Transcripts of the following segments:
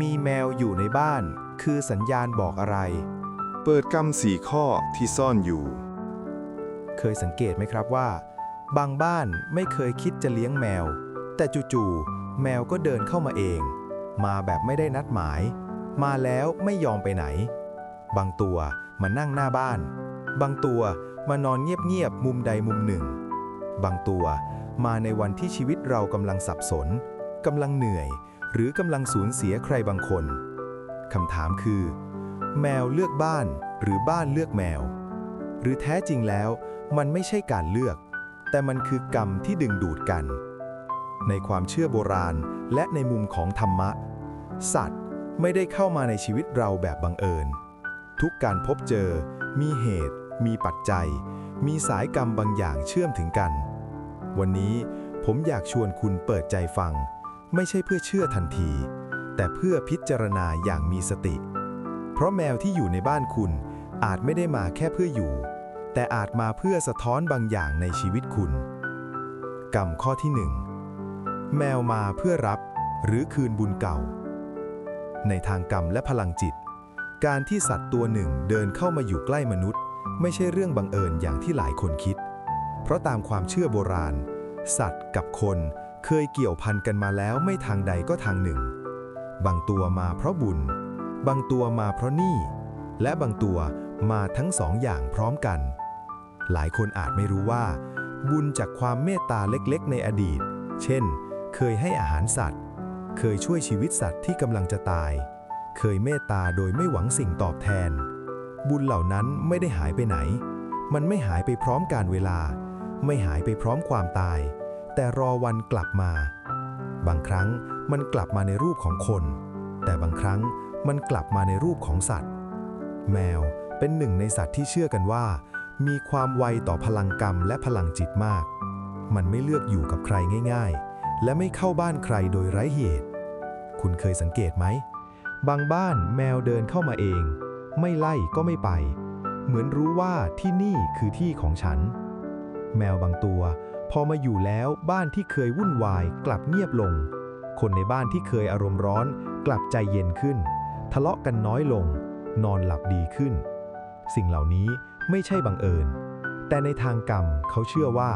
มีแมวอยู่ในบ้าน คือสัญญาณบอกอะไร เปิดกรรมสี่ข้อที่ซ่อนอยู่ เคยสังเกตไหมครับว่า บางบ้านไม่เคยคิดจะเลี้ยงแมว แต่จู่ๆแมวก็เดินเข้ามาเอง มาแบบไม่ได้นัดหมาย มาแล้วไม่ยอมไปไหน บางตัวมานั่งหน้าบ้าน บางตัวมานอนเงียบๆมุมใดมุมหนึ่ง บางตัวมาในวันที่ชีวิตเรากำลังสับสนกำลังเหนื่อย หรือกำลังสูญเสียใครบางคนคำถามคือ แมวเลือกบ้านหรือบ้านเลือกแมว หรือแท้จริงแล้วมันไม่ใช่การเลือก แต่มันคือกรรมที่ดึงดูดกัน ในความเชื่อโบราณและในมุมของธรรมะ สัตว์ไม่ได้เข้ามาในชีวิตเราแบบบังเอิญ ทุกการพบเจอ มีเหตุ มีปัจจัย มีสายกรรมบางอย่างเชื่อมถึงกัน วันนี้ผมอยากชวนคุณเปิดใจฟัง ไม่ใช่เพื่อเชื่อทันที แต่เพื่อพิจารณาอย่างมีสติ เพราะแมวที่อยู่ในบ้านคุณอาจไม่ได้มาแค่เพื่ออยู่ แต่อาจมาเพื่อสะท้อนบางอย่างในชีวิตคุณ กรรมข้อที่หนึ่งแมวมาเพื่อรับหรือคืนบุญเก่า ในทางกรรมและพลังจิต การที่สัตว์ตัวหนึ่งเดินเข้ามาอยู่ใกล้มนุษย์ ไม่ใช่เรื่องบังเอิญอย่างที่หลายคนคิด เพราะตามความเชื่อโบราณ สัตว์กับคน เคยเกี่ยวพันกันมาแล้วไม่ทางใดก็ทางหนึ่ง บางตัวมาเพราะบุญ บางตัวมาเพราะหนี้และบางตัวมาทั้งสองอย่างพร้อมกัน หลายคนอาจไม่รู้ว่า บุญจากความเมตตาเล็กๆ ในอดีต เช่น เคยให้อาหารสัตว์ เคยช่วยชีวิตสัตว์ที่กำลังจะตาย เคยเมตตาโดยไม่หวังสิ่งตอบแทน บุญเหล่านั้นไม่ได้หายไปไหน มันไม่หายไปพร้อมกาลเวลา ไม่หายไปพร้อมความตาย แต่รอวันกลับมา บางครั้งมันกลับมาในรูปของคน แต่บางครั้งมันกลับมาในรูปของสัตว์ แมวเป็นหนึ่งในสัตว์ที่เชื่อกันว่า มีความไวต่อพลังกรรมและพลังจิตมาก มันไม่เลือกอยู่กับใครง่าย ๆ และไม่เข้าบ้านใครโดยไร้เหตุ คุณเคยสังเกตไหม บางบ้านแมวเดินเข้ามาเอง ไม่ไล่ก็ไม่ไป เหมือนรู้ว่าที่นี่คือที่ของฉัน แมวบางตัว พอมาอยู่แล้วบ้านที่เคยวุ่นวายกลับเงียบลง คนในบ้านที่เคยอารมณ์ร้อน กลับใจเย็นขึ้น ทะเลาะกันน้อยลง นอนหลับดีขึ้น สิ่งเหล่านี้ไม่ใช่บังเอิญ แต่ในทางกรรมเขาเชื่อว่า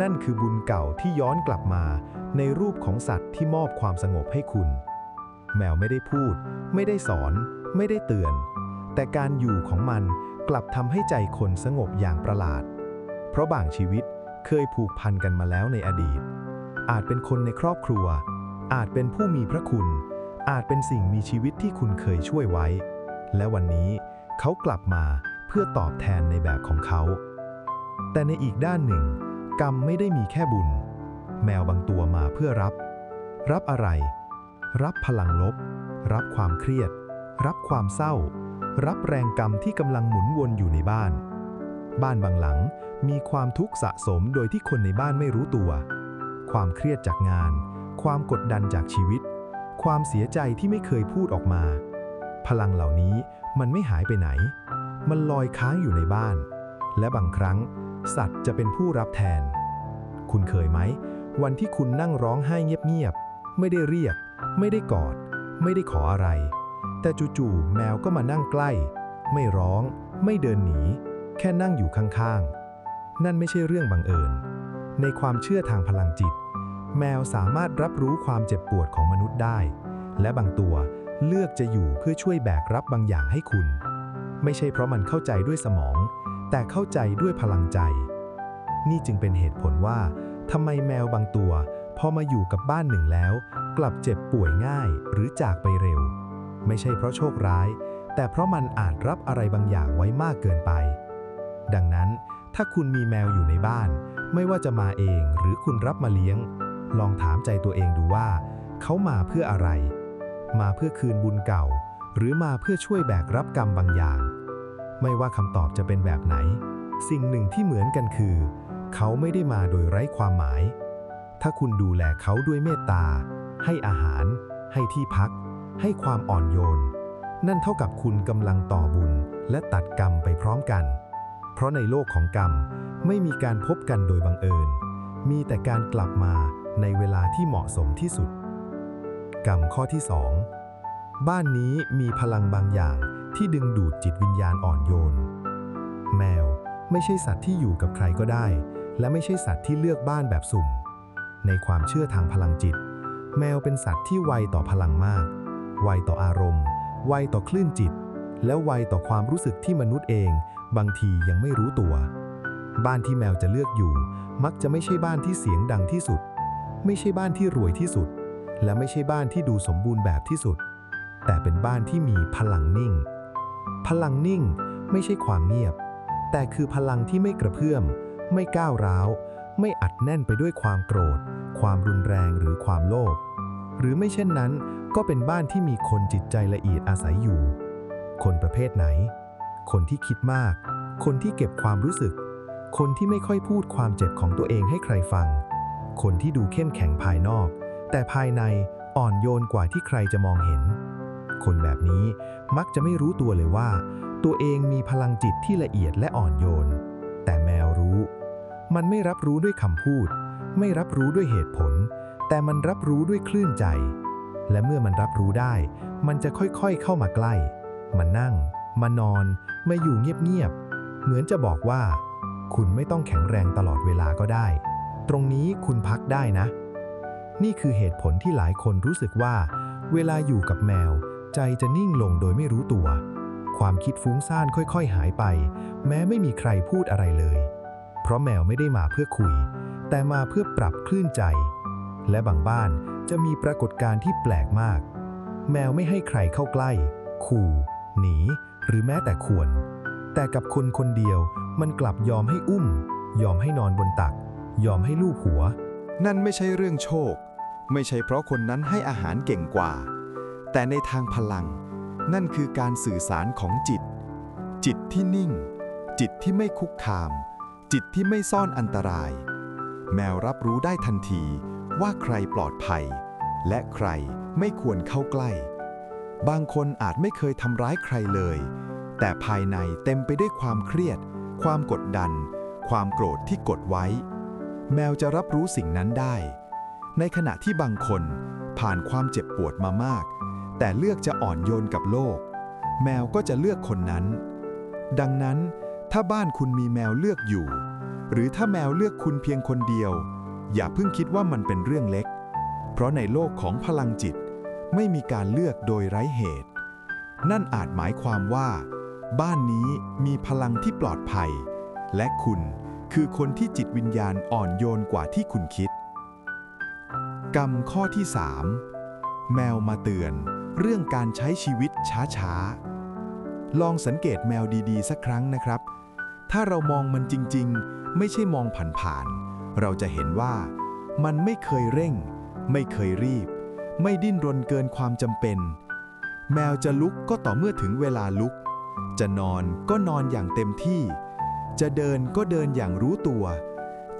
นั่นคือบุญเก่าที่ย้อนกลับมา ในรูปของสัตว์ที่มอบความสงบให้คุณ แมวไม่ได้พูด ไม่ได้สอน ไม่ได้เตือน แต่การอยู่ของมันกลับทำให้ใจคนสงบอย่างประหลาด เพราะบางชีวิต เคยผูกพันกันมาแล้วในอดีต อาจเป็นคนในครอบครัว อาจเป็นผู้มีพระคุณ อาจเป็นสิ่งมีชีวิตที่คุณเคยช่วยไว้ และวันนี้เขากลับมาเพื่อตอบแทนในแบบของเขา แต่ในอีกด้านหนึ่ง กรรมไม่ได้มีแค่บุญ แมวบางตัวมาเพื่อรับ รับอะไร รับพลังลบ รับความเครียด รับความเศร้า รับแรงกรรมที่กำลังหมุนวนอยู่ในบ้าน บ้านบางหลังมีความทุกข์สะสมโดยที่คนในบ้านไม่รู้ตัว ความเครียดจากงาน ความกดดันจากชีวิต ความเสียใจที่ไม่เคยพูดออกมา พลังเหล่านี้มันไม่หายไปไหน มันลอยค้างอยู่ในบ้าน และบางครั้ง สัตว์จะเป็นผู้รับแทน คุณเคยไหม วันที่คุณนั่งร้องไห้เงียบๆ ไม่ได้เรียก ไม่ได้กอด ไม่ได้ขออะไร แต่จู่ๆ แมวก็มานั่งใกล้ ไม่ร้อง ไม่เดินหนี แค่นั่งอยู่ข้างๆ นั่นไม่ใช่เรื่องบังเอิญ ในความเชื่อทางพลังจิต แมวสามารถรับรู้ความเจ็บปวดของมนุษย์ได้ และบางตัวเลือกจะอยู่เพื่อช่วยแบกรับบางอย่างให้คุณ ไม่ใช่เพราะมันเข้าใจด้วยสมอง แต่เข้าใจด้วยพลังใจ นี่จึงเป็นเหตุผลว่าทำไมแมวบางตัว พอมาอยู่กับบ้านหนึ่งแล้ว กลับเจ็บป่วยง่ายหรือจากไปเร็ว ไม่ใช่เพราะโชคร้าย แต่เพราะมันอาจรับอะไรบางอย่างไว้มากเกินไป ดังนั้น ถ้าคุณมีแมวอยู่ในบ้าน ไม่ว่าจะมาเองหรือคุณรับมาเลี้ยง ลองถามใจตัวเองดูว่า เขามาเพื่ออะไร มาเพื่อคืนบุญเก่า หรือมาเพื่อช่วยแบกรับกรรมบางอย่าง ไม่ว่าคำตอบจะเป็นแบบไหน สิ่งหนึ่งที่เหมือนกันคือ เขาไม่ได้มาโดยไร้ความหมาย ถ้าคุณดูแลเขาด้วยเมตตา ให้อาหาร ให้ที่พัก ให้ความอ่อนโยน นั่นเท่ากับคุณกำลังต่อบุญและตัดกรรมไปพร้อมกัน เพราะในโลกของกรรมไม่มีการพบกันโดยบังเอิญ มีแต่การกลับมาในเวลาที่เหมาะสมที่สุด กรรมข้อที่บ้านนี้มีพลังบางอย่างที่ดึงดูดจิตวิญญาณอ่อนโยน แมวไม่ใช่สัตว์ที่อยู่กับใครก็ได้ และไม่ใช่สัตว์ที่เลือกบ้านแบบสุ่ม ในความเชื่อทางพลังจิต แมวเป็นสัตว์ที่ไวต่อพลังมาก ไวต่ออารมณ์ ไวต่อคลื่นจิต และไวต่อความรู้สึกที่มนุษย์เอง บางทียังไม่รู้ตัว บ้านที่แมวจะเลือกอยู่ มักจะไม่ใช่บ้านที่เสียงดังที่สุด ไม่ใช่บ้านที่รวยที่สุด และไม่ใช่บ้านที่ดูสมบูรณ์แบบที่สุด แต่เป็นบ้านที่มีพลังนิ่ง พลังนิ่งไม่ใช่ความเงียบ แต่คือพลังที่ไม่กระเพื่อม ไม่ก้าวร้าว ไม่อัดแน่นไปด้วยความโกรธ ความรุนแรงหรือความโลภหรือไม่เช่นนั้นก็เป็นบ้านที่มีคนจิตใจละเอียดอาศัยอยู่ คนประเภทไหน คนที่คิดมาก คนที่เก็บความรู้สึก คนที่ไม่ค่อยพูดความเจ็บของตัวเองให้ใครฟัง คนที่ดูเข้มแข็งภายนอก แต่ภายในอ่อนโยนกว่าที่ใครจะมองเห็น คนแบบนี้มักจะไม่รู้ตัวเลยว่า ตัวเองมีพลังจิตที่ละเอียดและอ่อนโยน แต่แมวรู้ มันไม่รับรู้ด้วยคำพูด ไม่รับรู้ด้วยเหตุผล แต่มันรับรู้ด้วยคลื่นใจ และเมื่อมันรับรู้ได้ มันจะค่อยๆเข้ามาใกล้มานั่ง มานอนมาอยู่เงียบๆ เหมือนจะบอกว่า คุณไม่ต้องแข็งแรงตลอดเวลาก็ได้ ตรงนี้คุณพักได้นะ นี่คือเหตุผลที่หลายคนรู้สึกว่า เวลาอยู่กับแมว ใจจะนิ่งลงโดยไม่รู้ตัว ความคิดฟุ้งซ่านค่อยๆ หายไป แม้ไม่มีใครพูดอะไรเลย เพราะแมวไม่ได้มาเพื่อคุย แต่มาเพื่อปรับคลื่นใจ และบางบ้านจะมีปรากฏการณ์ที่แปลกมาก แมวไม่ให้ใครเข้าใกล้ ขู่ หนี หรือแม้แต่ขวนแต่กับคนคนเดียวมันกลับยอมให้อุ้ม ยอมให้นอนบนตัก ยอมให้ลูบหัว นั่นไม่ใช่เรื่องโชค ไม่ใช่เพราะคนนั้นให้อาหารเก่งกว่า แต่ในทางพลัง นั่นคือการสื่อสารของจิต จิตที่นิ่ง จิตที่ไม่คุกคาม จิตที่ไม่ซ่อนอันตราย แมวรับรู้ได้ทันทีว่าใครปลอดภัย และใครไม่ควรเข้าใกล้ บางคนอาจไม่เคยทำร้ายใครเลย แต่ภายในเต็มไปด้วยความเครียด ความกดดัน ความโกรธที่กดไว้ แมวจะรับรู้สิ่งนั้นได้ ในขณะที่บางคนผ่านความเจ็บปวดมามาก แต่เลือกจะอ่อนโยนกับโลก แมวก็จะเลือกคนนั้น ดังนั้นถ้าบ้านคุณมีแมวเลือกอยู่ หรือถ้าแมวเลือกคุณเพียงคนเดียว อย่าเพิ่งคิดว่ามันเป็นเรื่องเล็ก เพราะในโลกของพลังจิต ไม่มีการเลือกโดยไร้เหตุ นั่นอาจหมายความว่า บ้านนี้มีพลังที่ปลอดภัย และคุณคือคนที่จิตวิญญาณอ่อนโยนกว่าที่คุณคิด กรรมข้อที่ 3 แมวมาเตือน เรื่องการใช้ชีวิตช้าๆ ลองสังเกตแมวดีๆ สักครั้งนะครับ ถ้าเรามองมันจริงๆ ไม่ใช่มองผ่านๆเราจะเห็นว่า มันไม่เคยเร่ง ไม่เคยรีบ ไม่ดิ้นรนเกินความจำเป็น แมวจะลุกก็ต่อเมื่อถึงเวลาลุก จะนอนก็นอนอย่างเต็มที่ จะเดินก็เดินอย่างรู้ตัว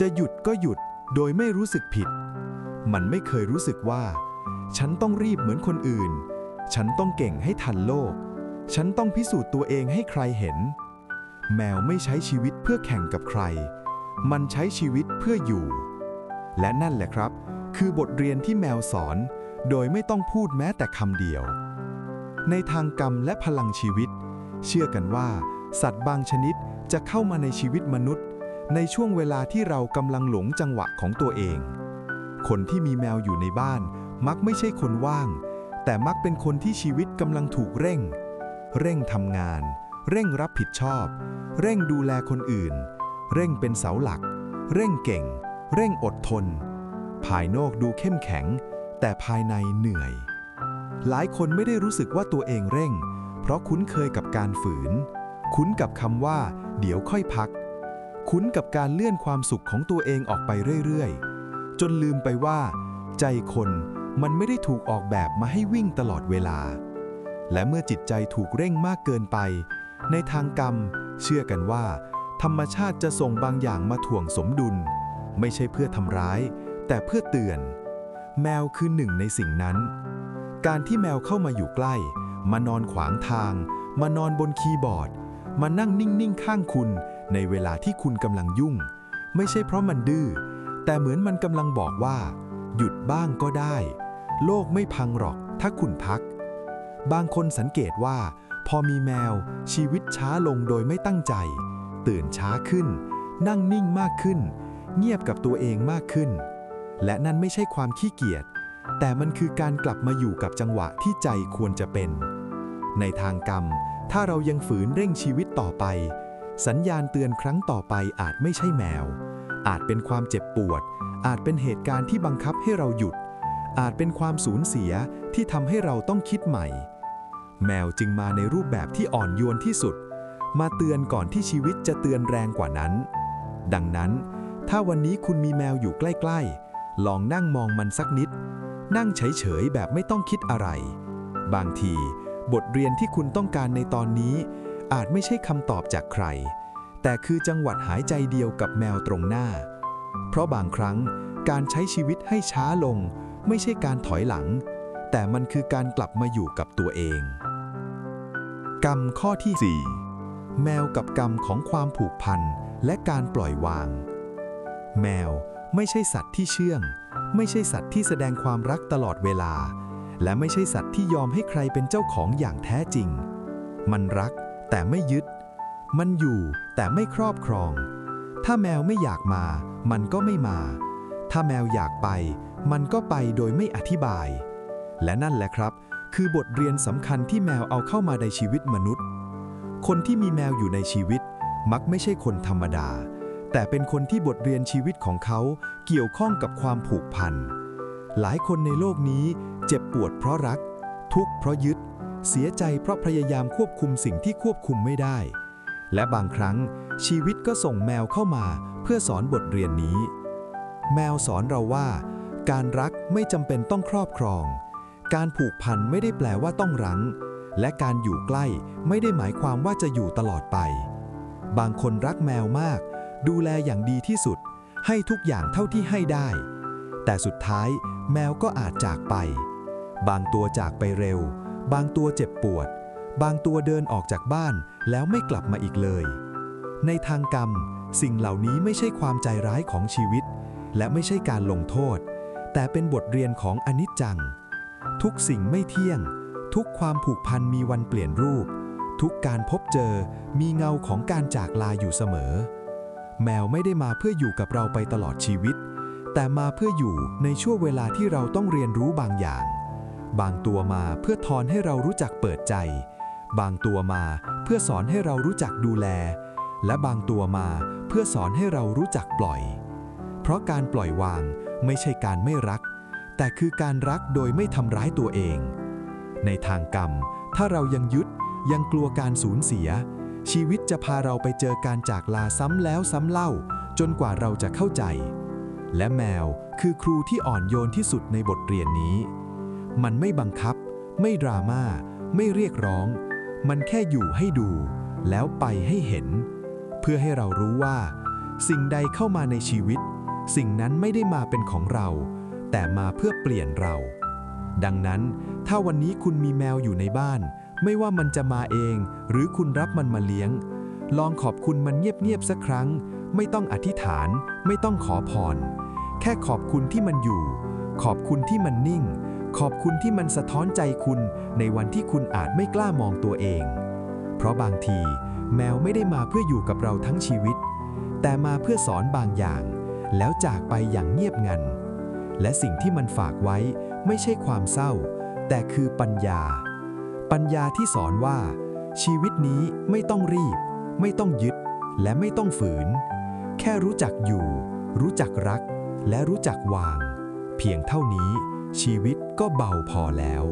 จะหยุดก็หยุดโดยไม่รู้สึกผิด มันไม่เคยรู้สึกว่า ฉันต้องรีบเหมือนคนอื่น ฉันต้องเก่งให้ทันโลก ฉันต้องพิสูจน์ตัวเองให้ใครเห็น แมวไม่ใช้ชีวิตเพื่อแข่งกับใคร มันใช้ชีวิตเพื่ออยู่ และนั่นแหละครับ คือบทเรียนที่แมวสอน โดยไม่ต้องพูดแม้แต่คำเดียว ในทางกรรมและพลังชีวิต เชื่อกันว่า สัตว์บางชนิดจะเข้ามาในชีวิตมนุษย์ ในช่วงเวลาที่เรากำลังหลงจังหวะของตัวเอง คนที่มีแมวอยู่ในบ้าน มักไม่ใช่คนว่าง แต่มักเป็นคนที่ชีวิตกำลังถูกเร่ง เร่งทำงาน เร่งรับผิดชอบ เร่งดูแลคนอื่น เร่งเป็นเสาหลัก เร่งเก่ง เร่งอดทน ภายนอกดูเข้มแข็ง แต่ภายในเหนื่อย หลายคนไม่ได้รู้สึกว่าตัวเองเร่ง เพราะคุ้นเคยกับการฝืน คุ้นกับคำว่า เดี๋ยวค่อยพัก คุ้นกับการเลื่อนความสุขของตัวเองออกไปเรื่อยๆ จนลืมไปว่า ใจคนมันไม่ได้ถูกออกแบบมาให้วิ่งตลอดเวลา และเมื่อจิตใจถูกเร่งมากเกินไป ในทางกรรม เชื่อกันว่า ธรรมชาติจะส่งบางอย่างมาถ่วงสมดุล ไม่ใช่เพื่อทำร้าย แต่เพื่อเตือน แมวคือหนึ่งในสิ่งนั้น การที่แมวเข้ามาอยู่ใกล้ มานอนขวางทาง มานอนบนคีย์บอร์ด มานั่งนิ่งๆข้างคุณ ในเวลาที่คุณกำลังยุ่ง ไม่ใช่เพราะมันดื้อ แต่เหมือนมันกำลังบอกว่า หยุดบ้างก็ได้ โลกไม่พังหรอกถ้าคุณพัก บางคนสังเกตว่า พอมีแมว ชีวิตช้าลงโดยไม่ตั้งใจ ตื่นช้าขึ้น นั่งนิ่งมากขึ้น เงียบกับตัวเองมากขึ้น และนั่นไม่ใช่ความขี้เกียจ แต่มันคือการกลับมาอยู่กับจังหวะที่ใจควรจะเป็น ในทางกรรม ถ้าเรายังฝืนเร่งชีวิตต่อไป สัญญาณเตือนครั้งต่อไปอาจไม่ใช่แมว อาจเป็นความเจ็บปวด อาจเป็นเหตุการณ์ที่บังคับให้เราหยุด อาจเป็นความสูญเสียที่ทำให้เราต้องคิดใหม่ แมวจึงมาในรูปแบบที่อ่อนโยนที่สุด มาเตือนก่อนที่ชีวิตจะเตือนแรงกว่านั้น ดังนั้น ถ้าวันนี้คุณมีแมวอยู่ใกล้ ๆ ลองนั่งมองมันสักนิด นั่งเฉยๆแบบไม่ต้องคิดอะไร บางที บทเรียนที่คุณต้องการในตอนนี้ อาจไม่ใช่คำตอบจากใคร แต่คือจังหวัดหายใจเดียวกับแมวตรงหน้า เพราะบางครั้งการใช้ชีวิตให้ช้าลง ไม่ใช่การถอยหลัง แต่มันคือการกลับมาอยู่กับตัวเอง กรรมข้อที่ 4 แมวกับกรรมของความผูกพันและการปล่อยวาง แมว ไม่ใช่สัตว์ที่เชื่อง ไม่ใช่สัตว์ที่แสดงความรักตลอดเวลา และไม่ใช่สัตว์ที่ยอมให้ใครเป็นเจ้าของอย่างแท้จริง มันรักแต่ไม่ยึด มันอยู่แต่ไม่ครอบครอง ถ้าแมวไม่อยากมา มันก็ไม่มา ถ้าแมวอยากไป มันก็ไปโดยไม่อธิบาย และนั่นแหละครับ คือบทเรียนสำคัญที่แมวเอาเข้ามาในชีวิตมนุษย์ คนที่มีแมวอยู่ในชีวิต มักไม่ใช่คนธรรมดา แต่เป็นคนที่บทเรียนชีวิตของเขาเกี่ยวข้องกับความผูกพัน หลายคนในโลกนี้เจ็บปวดเพราะรัก ทุกข์เพราะยึด เสียใจเพราะพยายามควบคุมสิ่งที่ควบคุมไม่ได้ และบางครั้งชีวิตก็ส่งแมวเข้ามาเพื่อสอนบทเรียนนี้ แมวสอนเราว่า การรักไม่จำเป็นต้องครอบครอง การผูกพันไม่ได้แปลว่าต้องรั้ง และการอยู่ใกล้ไม่ได้หมายความว่าจะอยู่ตลอดไป บางคนรักแมวมาก ดูแลอย่างดีที่สุด ให้ทุกอย่างเท่าที่ให้ได้ แต่สุดท้ายแมวก็อาจจากไป บางตัวจากไปเร็ว บางตัวเจ็บปวด บางตัวเดินออกจากบ้านแล้วไม่กลับมาอีกเลย ในทางกรรม สิ่งเหล่านี้ไม่ใช่ความใจร้ายของชีวิต และไม่ใช่การลงโทษ แต่เป็นบทเรียนของอนิจจัง ทุกสิ่งไม่เที่ยง ทุกความผูกพันมีวันเปลี่ยนรูปทุกการพบเจอมีเงาของการจากลาอยู่เสมอ แมวไม่ได้มาเพื่ออยู่กับเราไปตลอดชีวิต แต่มาเพื่ออยู่ในช่วงเวลาที่เราต้องเรียนรู้บางอย่าง บางตัวมาเพื่อทอนให้เรารู้จักเปิดใจ บางตัวมาเพื่อสอนให้เรารู้จักดูแล และบางตัวมาเพื่อสอนให้เรารู้จักปล่อย เพราะการปล่อยวางไม่ใช่การไม่รัก แต่คือการรักโดยไม่ทำร้ายตัวเอง ในทางกรรม ถ้าเรายังยึดยังกลัวการสูญเสีย ชีวิตจะพาเราไปเจอการจากลาซ้ำแล้วซ้ำเล่า จนกว่าเราจะเข้าใจ และแมวคือครูที่อ่อนโยนที่สุดในบทเรียนนี้ มันไม่บังคับ ไม่ดราม่า ไม่เรียกร้อง มันแค่อยู่ให้ดู แล้วไปให้เห็น เพื่อให้เรารู้ว่า สิ่งใดเข้ามาในชีวิต สิ่งนั้นไม่ได้มาเป็นของเรา แต่มาเพื่อเปลี่ยนเรา ดังนั้นถ้าวันนี้คุณมีแมวอยู่ในบ้าน ไม่ว่ามันจะมาเอง หรือคุณรับมันมาเลี้ยง ลองขอบคุณมันเงียบๆสักครั้ง ไม่ต้องอธิษฐาน ไม่ต้องขอพร แค่ขอบคุณที่มันอยู่ ขอบคุณที่มันนิ่ง ขอบคุณที่มันสะท้อนใจคุณ ในวันที่คุณอาจไม่กล้ามองตัวเอง เพราะบางที แมวไม่ได้มาเพื่ออยู่กับเราทั้งชีวิต แต่มาเพื่อสอนบางอย่าง แล้วจากไปอย่างเงียบงัน และสิ่งที่มันฝากไว้ไม่ใช่ความเศร้า แต่คือปัญญา ปัญญาที่สอนว่า ชีวิตนี้ไม่ต้องรีบ ไม่ต้องยึด และไม่ต้องฝืน แค่รู้จักอยู่ รู้จักรัก และรู้จักวาง เพียงเท่านี้ชีวิตก็เบาพอแล้ว